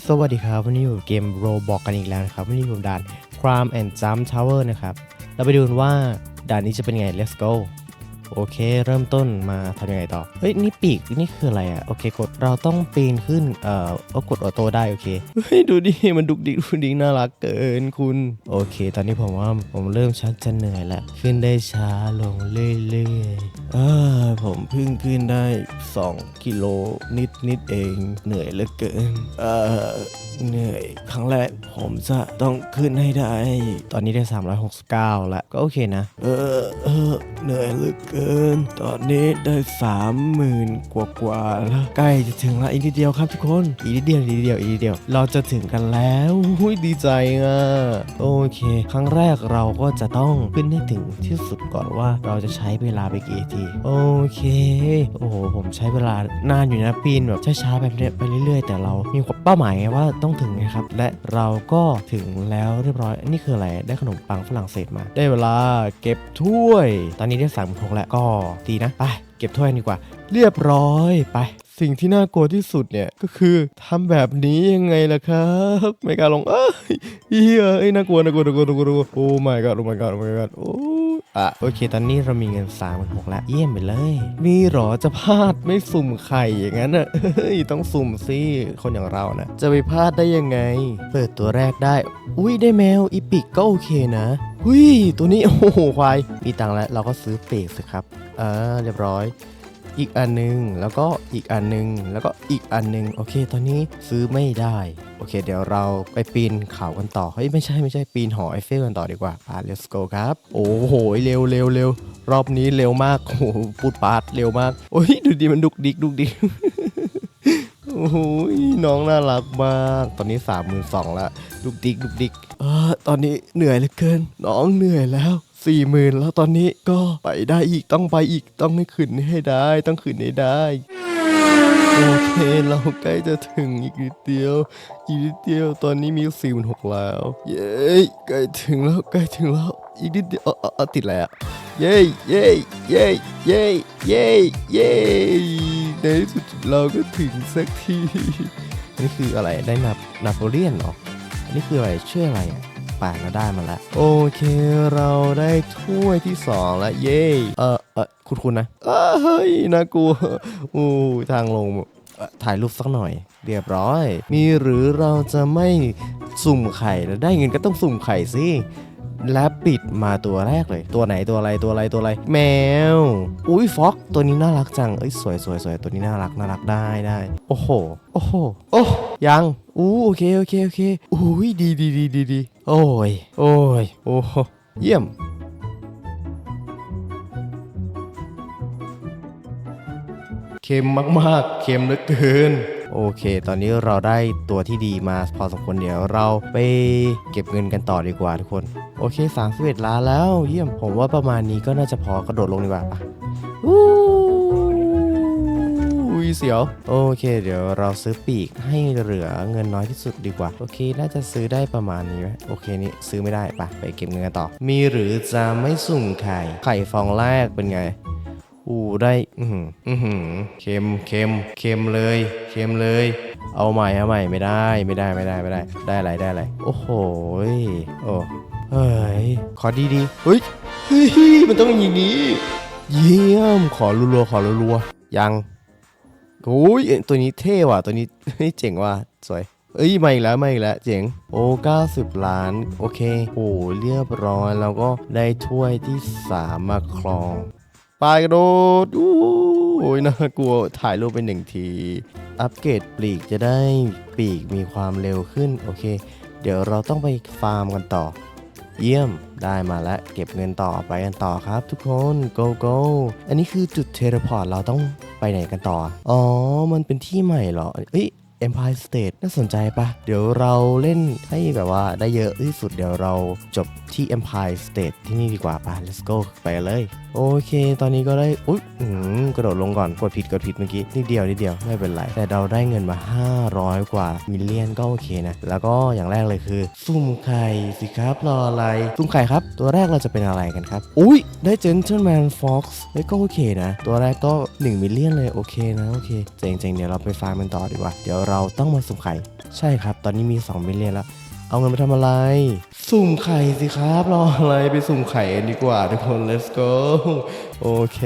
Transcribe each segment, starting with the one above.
สวัสดีครับ วันนี้อยู่เกมโรบอกกันอีกแล้วนะครับ วันนี้อยู่ด่าน Crime and Jump Tower นะครับ เราไปดูกันว่าด่านนี้จะเป็นไง let's go โอเค เริ่มต้นมาทำยังไงต่อ เฮ้ย นี่ปีกนี่คืออะไรอะ่ะ โอเค กดเราต้องปีนขึ้น เอ่อเอากดออโต้ได้โอเค เฮ้ย ดูดิ มันดุกดิกดุกดิกน่ารักเกินคุณ โอเค ตอนนี้ผมว่าผมเริ่มชักจะเหนื่อยแล้วขึ้นได้ช้าลงเรื่อยๆเออผมเพิ่งขึ้นได้ 2 กิโลนิดนิดๆเอง เหนื่อยเหลือเกิน เออ เหนื่อยครั้งแรกผมจะต้องขึ้นให้ได้ ตอนนี้ได้ 369 แล้ว ก็โอเคนะ เออเออเหนื่อยเหลือเกิน ตอนนี้ได้สามหมื่นกว่ากว่าๆแล้วใกล้จะถึงแล้วอีกนิดเดียวครับทุกคน อีกนิดเดียวอีกนิดเดียวอีกนิดเดียว เราจะถึงกันแล้วหุ้ยดีใจอะโอเค ครั้งแรกเราก็จะต้องขึ้นให้ถึงที่สุดก่อนว่าเราจะใช้เวลาไปกี่ที โอเค โอ้โหผมใช้เวลานานอยู่นะปีนแบบช้าๆแบบเนี้ยไปเรื่อยๆ แต่เรามีเป้าหมายไงว่าต้องถึงนะครับ และเราก็ถึงแล้วเรียบร้อย นี่คืออะไร ได้ขนมปังฝรั่งเศสมา ได้เวลาเก็บถ้วย ตอนนี้ได้สามหกแล้วก็ดีนะ ไป เก็บถ้วยดีกว่า เรียบร้อย ไป สิ่งที่น่ากลัวที่สุดเนี่ย ก็คือทำแบบนี้ยังไงล่ะครับ ไม่กล้าลง เอ้ยเฮียเอ้ยน่ากลัวน่ากลัว น่ากลัว น่ากลัว น่ากลัว โอ้ my god โอ้ my god โอ้ my god โอ้ อะโอเค ตอนนี้เรามีเงินสามหกแล้วเยี่ยมไปเลย นี่หรอจะพลาดไม่สุ่มไข่อย่างนั้นอะเฮ้ยต้องสุ่มสิคนอย่างเรานะจะไปพลาดได้ยังไง เปิดตัวแรกได้ อุ้ยได้แมวอีปิกก็โอเคนะหุ้ยตัวนี้โอ้โหควายมีตังค์แล้วเราก็ซื้อเปรกสิครับอ่าเรียบร้อย อีกอันหนึง แล้วก็อีกอันหนึง แล้วก็อีกอันหนึง โอเค ตอนนี้ซื้อไม่ได้ โอเค เดี๋ยวเราไปปีนเขากันต่อ เฮ้ย ไม่ใช่ไม่ใช่ปีนหอไอเฟลกันต่อดีกว่าอ่า let's go ครับ โอ้โห เร็วเร็วเร็วรอบนี้เร็วมาก โอ้โหพูดปาดเร็วมาก โอ้ย ดูดิมันดุกดิกดุกดิกโอ้โหน้องน่ารักมาก ตอนนี้สามหมื่นสองละดุกดิกดุกดิกเออตอนนี้เหนื่อยเหลือเกิน น้องเหนื่อยแล้ว สี่หมื่นแล้วตอนนี้ก็ไปได้อีกต้องไปอีกต้องให้ขึ้นให้ได้ ต้องขึ้นให้ได้ โอเคเราใกล้จะถึงอีกนิดเดียวอีกนิดเดียวตอนนี้มีสี่หมื่นหกแล้ว เย้ใกล้ถึงแล้วใกล้ถึงแล้วอีกนิดเดียวอออติดแล้วเย้เย้เย้เย้เย้เย้ในที่สุดเราก็ถึงสักทีนี่คืออะไรได้นานาโปเลียนเหรออันนี้คืออะไรชื่ออะไรอะ ป่านเราได้มาแล้ว โอเคเราได้ถ้วยที่สองแล้วเย้เออเออคุณคุณนะเอ้ยเฮ้ยน่ากลัวอู้ทางลงถ่ายรูปสักหน่อย เรียบร้อย มีหรือเราจะไม่สุ่มไข่แล้วได้เงินก็ต้องสุ่มไข่สิและปิดมาตัวแรกเลย ตัวไหนตัวอะไรตัวอะไรตัวอะไร แมว อุ้ยฟ็อกตัวนี้น่ารักจัง เอ้ยสวยสวยสวยตัวนี้น่ารักน่ารักได้ได้ โอ้โห โอ้โห โอ้ยัง อู้โอเคโอเคโอเคอุ้ยดีดีดีดีดีโอ้ยโอ้ยโอ้โหเยี่ยมเค็มมากๆเค็มเหลือเกินโอเค ตอนนี้เราได้ตัวที่ดีมาพอสมควรเดี๋ยวเราไปเก็บเงินกันต่อดีกว่าทุกคน โอเค31ล้านแล้ว เยี่ยมผมว่าประมาณนี้ก็น่าจะพอกระโดดลงดีกว่าปะ อู้ยเสียว โอเค เดี๋ยวเราซื้อปีกให้เหลือเงินน้อยที่สุดดีกว่า โอเค น่าจะซื้อได้ประมาณนี้ไหมโอเคนี่ซื้อไม่ได้ปะไปเก็บเงินกันต่อ มีหรือจะไม่สุ่มไข่ ไข่ฟองแรกเป็นไงอู้ได้อือหืออือหือเค็มเค็มเค็มเลยเค็มเลย เอาใหม่เอาใหม่ไม่ได้ไม่ได้ไม่ได้ไม่ได้ ได้อะไรได้อะไรโอ้โหโอ้เฮ้ยขอดีดีเฮ้ยเฮ้ยมันต้องอย่างนี้ เยี่ยมขอรัวๆขอรัวๆยัง โอ้ยตัวนี้เท่ว่ะ ตัวนี้ เจ๋งว่ะ สวย เอ้ยมาอีกแล้วมาอีกแล้ว เจ๋ง โอ้90 ล้าน โอเค โอ้เรียบร้อย แล้วก็ได้ถ้วยที่ 3 มาครองปายกระโดดอู้โอ้ยน่ากลัว ถ่ายรูปเป็นหนึ่งที อัปเกรดปลีกจะได้ปีกมีความเร็วขึ้น โอเค เดี๋ยวเราต้องไปฟาร์มกันต่อ เยี่ยม ได้มาแล้ว เก็บเงินต่อไปกันต่อครับทุกคน go go อันนี้คือจุดเทเลพอร์ต เราต้อง ไปไหนกันต่อ อ๋อ มันเป็นที่ใหม่เหรอ เอ้ย Empire State น่าสนใจปะเดี๋ยวเราเล่นให้แบบว่าได้เยอะที่สุดเดี๋ยวเราจบที่ Empire State ที่นี่ดีกว่าปะ let's go ไปเลย โอเค ตอนนี้ก็ได้ อุ๊ยกระโดดลงก่อน กดผิดกดผิดเมื่อกี้นิดเดียวนิดเดียวไม่เป็นไร แต่เราได้เงินมา 500 กว่ามิลเลียนก็โอเคนะ แล้วก็อย่างแรกเลยคือสุ่มไข่สิครับรออะไรสุ่มไข่ครับ ตัวแรกเราจะเป็นอะไรกันครับ อุ๊ย ได้ Gentleman Fox เฮ้ยก็โอเคนะ ตัวแรกก็ 1 มิลเลียนเลยโอเคนะโอเคเจ๋งๆเดี๋ยวเราไปฟาร์มมันต่อดีกว่าเดี๋ยวเราเราต้องมาสุ่มไข่ ใช่ครับ ตอนนี้มี2มิลเลียนแล้ว เอาเงินไปทำอะไร สุ่มไข่สิครับรออะไรไปสุ่มไข่กันดีกว่าทุกคน let's go โอเค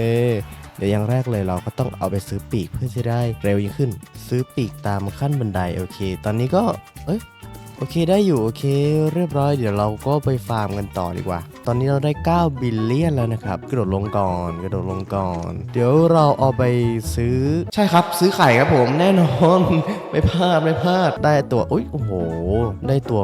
เดี๋ยวอย่างแรกเลยเราก็ต้องเอาไปซื้อปีกเพื่อจะได้เร็วยิ่งขึ้น ซื้อปีกตามขั้นบันไดโอเค ตอนนี้ก็ เอ้ย โอเคได้อยู่โอเคเรียบร้อยเดี๋ยวเราก็ไปฟาร์มกันต่อดีกว่า ตอนนี้เราได้ 9 บิลเลียนแล้วนะครับ กระโดดลงก่อนกระโดดลงก่อน เดี๋ยวเราเอาไปซื้อใช่ครับ ซื้อไข่ครับผมแน่นอน ไม่พลาดไม่พลาดได้ตัวอุ้ยโอ้โห ได้ตัว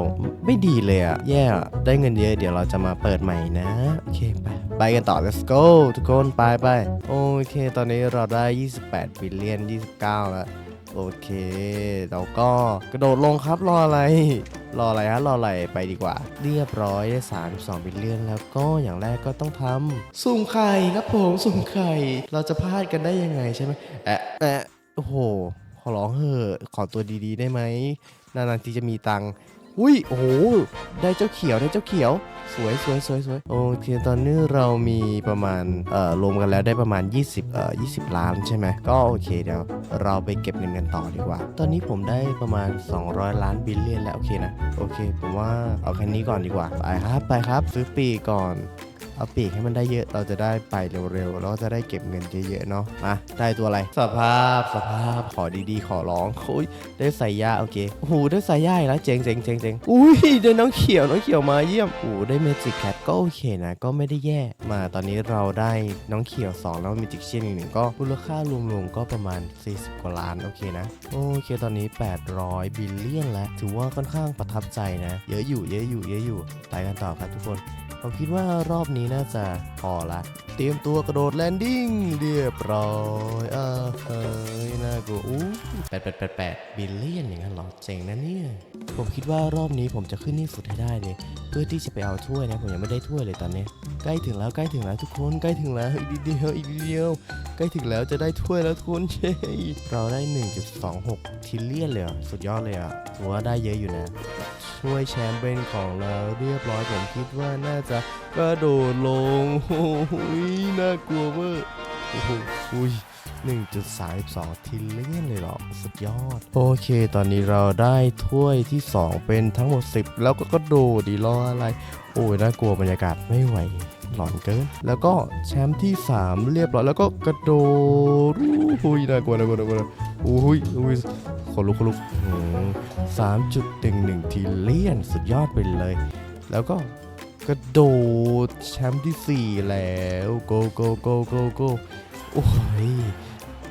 ไม่ดีเลยอะแย่ได้เงินเยอะเดี๋ยวเราจะมาเปิดใหม่นะโอเคไปไปกันต่อ let's go ทุกคนไปไปโอเค ตอนนี้เราได้ 28บิลเลียน 29 แล้ว โอเคเราก็กระโดดลงครับรออะไร รออะไรฮะรออะไรไปดีกว่า เรียบร้อยได้32บิลเลียนแล้วก็อย่างแรกก็ต้องทำสุ่มไข่ครับผมสุ่มไข่ เราจะพลาดกันได้ยังไงใช่ไหมแอะแอะโอ้โห ขอร้องเหอะขอตัวดีๆได้ไหมนานๆทีจะมีตัง อุ้ยโอ้โหได้เจ้าเขียวได้เจ้าเขียว สวยสวยสวยสวยโอเคตอนนี้เรามีประมาณเอ่อรวมกันแล้วได้ประมาณ 20เอ่อ20 ล้านใช่ไหมก็โอเคเดี๋ยวเราไปเก็บเงินกันต่อดีกว่า ตอนนี้ผมได้ประมาณ 200 ล้านบิลเลียนแล้วโอเคนะโอเคผมว่าเอาแค่นี้ก่อนดีกว่าไปครับไปครับ ซื้อปีกก่อน เอาปีกให้มันได้เยอะเราจะได้ไปเร็วๆแล้วก็จะได้เก็บเงินเยอะๆเนาะมาได้ตัวอะไรสภาพสภาพขอดีๆ ขอร้องโอ้ยได้ใส่ย่าโอเคโอ้โหได้ใส่ย่าอีกแล้วเจ๋งเจ๋งเจ๋งเจ๋งอุ้ยได้น้องเขียวน้องเขียวมาเยี่ยมโอ้โหได้เมจิกแคทก็โอเคนะก็ไม่ได้แย่มาตอนนี้เราได้น้องเขียว 2 แล้วเมจิกเชียนอีกหนึ่งก็มูลค่ารวมๆก็ประมาณ 40 กว่าล้านโอเคนะโอเคตอนนี้ 800 บิลเลียนแล้วถือว่าค่อนข้างประทับใจนะ เยอะอยู่เยอะอยู่เยอะอยู่ไปกันต่อครับทุกคนผมคิดว่ารอบนี้น่าจะพอละ เตรียมตัวกระโดดแลนดิ้งเรียบร้อยเออเฮ้ยน่ากลัวอู้แปดแปดแปดแปดบิลเลียนอย่างนั้นเหรอเจ๋งนะเนี่ย ผมคิดว่ารอบนี้ผมจะขึ้นที่สุดให้ได้เลยเพื่อที่จะไปเอาถ้วยนะ ผมยังไม่ได้ถ้วยเลยตอนนี้ ใกล้ถึงแล้วใกล้ถึงแล้วทุกคนใกล้ถึงแล้วอีกนิดเดียวอีกนิดเดียว ใกล้ถึงแล้วจะได้ถ้วยแล้วทุกคนเย้เราได้ 1.26ทิลเลียนเลยอะสุดยอดเลยอะถือว่าได้เยอะอยู่นะ ถ้วยแชมป์เป็นของเราเรียบร้อยผมคิดว่าน่าจะกระโดดลงโอ้ยน่ากลัวเวอร์โอ้โหอุ้ย1.32ทิลเลียนเลยเหรอ สุดยอด โอเค ตอนนี้เราได้ถ้วยที่ 2 เป็นทั้งหมด 10 แล้วก็กระโดดดีรออะไร โอ้ยน่ากลัวบรรยากาศไม่ไหว หลอนเกิน แล้วก็แชมป์ที่ 3 เรียบร้อยแล้วก็กระโดดอุ้ยน่ากลัวน่ากลัวน่ากลัวอุ้ยอุ้ยขนลุกขนลุกสามจุดหนึ่งหนึ่งทีเลียนสุดยอดไปเลย แล้วก็กระโดดแชมป์ที่ 4 แล้ว โกโกโกโกโกโอ้ย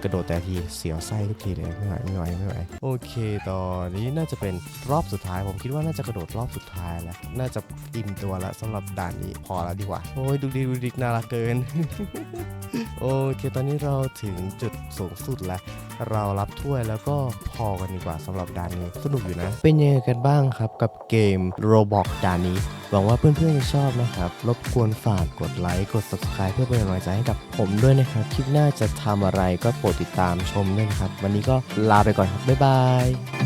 กระโดดแต่ทีเสียวไส้ทุกทีเลยไม่ไหวไม่ไหวไม่ไหวโอเคตอนนี้น่าจะเป็นรอบสุดท้ายผมคิดว่าน่าจะกระโดดรอบสุดท้ายแล้วน่าจะอิ่มตัวแล้วสำหรับด่านนี้พอแล้วดีกว่า โอ้ยดูดีดูดิกน่ารักเกิน โอเคตอนนี้เราถึงจุดสูงสุดแล้ว เรารับถ้วยแล้วก็พอกันดีกว่าสำหรับด่านนี้สนุกอยู่นะ เป็นยังไงกันบ้างครับกับเกม Roblox ด่านนี้ หวังว่าเพื่อนๆจะชอบนะครับ รบกวนฝากกดไลค์ กด subscribe เพื่อเป็นกำลังใจให้กับผมด้วยนะครับ คลิปหน้าจะทำอะไรก็โปรดติดตามชมด้วยนะครับ วันนี้ก็ลาไปก่อนครับ บ๊ายบาย